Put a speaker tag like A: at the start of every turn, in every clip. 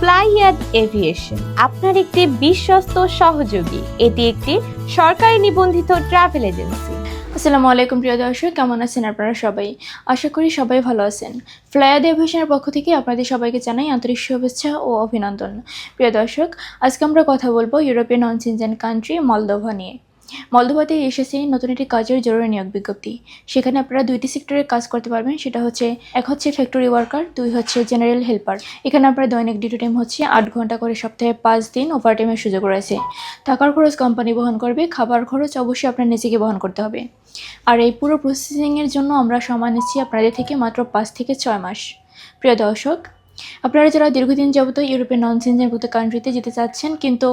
A: ফ্লাইয়াদ aviation, আপনার একটি বিশ্বস্ত সহযোগী। এটি একটি সরকারি নিবন্ধিত ট্রাভেল এজেন্সি।
B: আসসালামু আলাইকুম, প্রিয় দর্শক। কেমন আছেন আপনারা সবাই? আশা করি সবাই ভালো আছেন। ফ্লায়াদ এভিয়েশনের পক্ষ থেকে আপনাদের সবাইকে জানাই আন্তরিক শুভেচ্ছা ও অভিনন্দন। প্রিয় দর্শক, আজকে আমরা কথা বলব European non Schengen country Moldova নিয়ে। মলদোভাতে এসেছে নতুন একটি কাজের জরুরি নিয়োগ বিজ্ঞপ্তি। সেখানে আপনারা দুইটি সেক্টরে কাজ করতে পারবেন, সেটা হচ্ছে, এক হচ্ছে ফ্যাক্টরি ওয়ার্কার দুই হচ্ছে জেনারেল হেল্পার এখানে আপনার দৈনিক ডিউটি টাইম হচ্ছে আট ঘণ্টা করে সপ্তাহে পাঁচ দিন ওভার টাইমের সুযোগ রয়েছে। থাকার খরচ কোম্পানি বহন করবে, খাবার খরচ অবশ্যই আপনার নিজেকে বহন করতে হবে। আর এই পুরো প্রসেসিংয়ের জন্য আমরা সময় নিচ্ছি আপনাদের থেকে মাত্র পাঁচ থেকে ছয় মাস। প্রিয় দর্শক আপনারা যারা দীর্ঘদিন যাবত ইউরোপের নন সিনজেনভুক্ত কান্ট্রিতে যেতে চাচ্ছেন, কিন্তু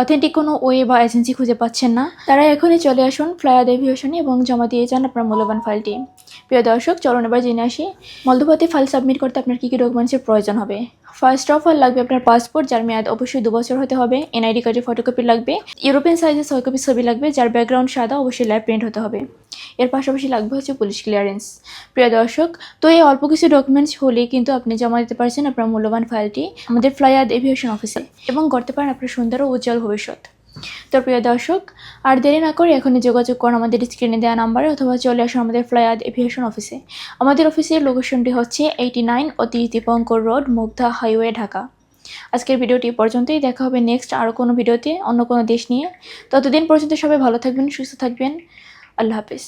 B: অথেন্টিক কোনো ওয়ে বা এজেন্সি খুঁজে পাচ্ছেন না, তারা এখনই চলে আসুন ফ্লায়াদ এভিয়েশনে এবং জমা দিয়ে যান আপনার মূল্যবান ফাইলটি প্রিয় দর্শক, চলুন এবার জেনে আসি মলদোভাতে ফাইল সাবমিট করতে আপনার কী কী ডকুমেন্টসের প্রয়োজন হবে? ফার্স্ট অফ অল লাগবে আপনার পাসপোর্ট যার মেয়াদ অবশ্যই দু বছর হতে হবে এনআইডি কার্ডের ফটোকপি লাগবে ইউরোপিয়ান সাইজের ছয় কপি ছবি লাগবে, যার ব্যাকগ্রাউন্ড সাদা, অবশ্যই ল্যাব প্রিন্ট হতে হবে। এর পাশাপাশি লাগবে হচ্ছে পুলিশ ক্লিয়ারেন্স প্রিয় দর্শক, তো এই অল্প কিছু ডকুমেন্টস হলেই কিন্তু আপনি জমা দিতে পারছেন আপনার মূল্যবান ফাইলটি আমাদের ফ্লাইয়াদ এভিয়েশন অফিসে এবং করতে পারেন আপনার সুন্দর ও উজ্জ্বল ভবিষ্যৎ। তো প্রিয় দর্শক, আর দেরি না করে এখনই যোগাযোগ করুন আমাদের স্ক্রিনে দেওয়া নাম্বারে অথবা চলে আসুন আমাদের ফ্লাইয়াদ এভিয়েশন অফিসে আমাদের অফিসের লোকেশনটি হচ্ছে eighty nine Atish Dipankar road Mugdha highway Dhaka. আজকের ভিডিওটি পর্যন্তই। দেখা হবে নেক্সট আরও কোনো ভিডিওতে অন্য কোনো দেশ নিয়ে। ততদিন পর্যন্ত সবাই ভালো থাকবেন, সুস্থ থাকবেন। আল্লাহ হাফিজ।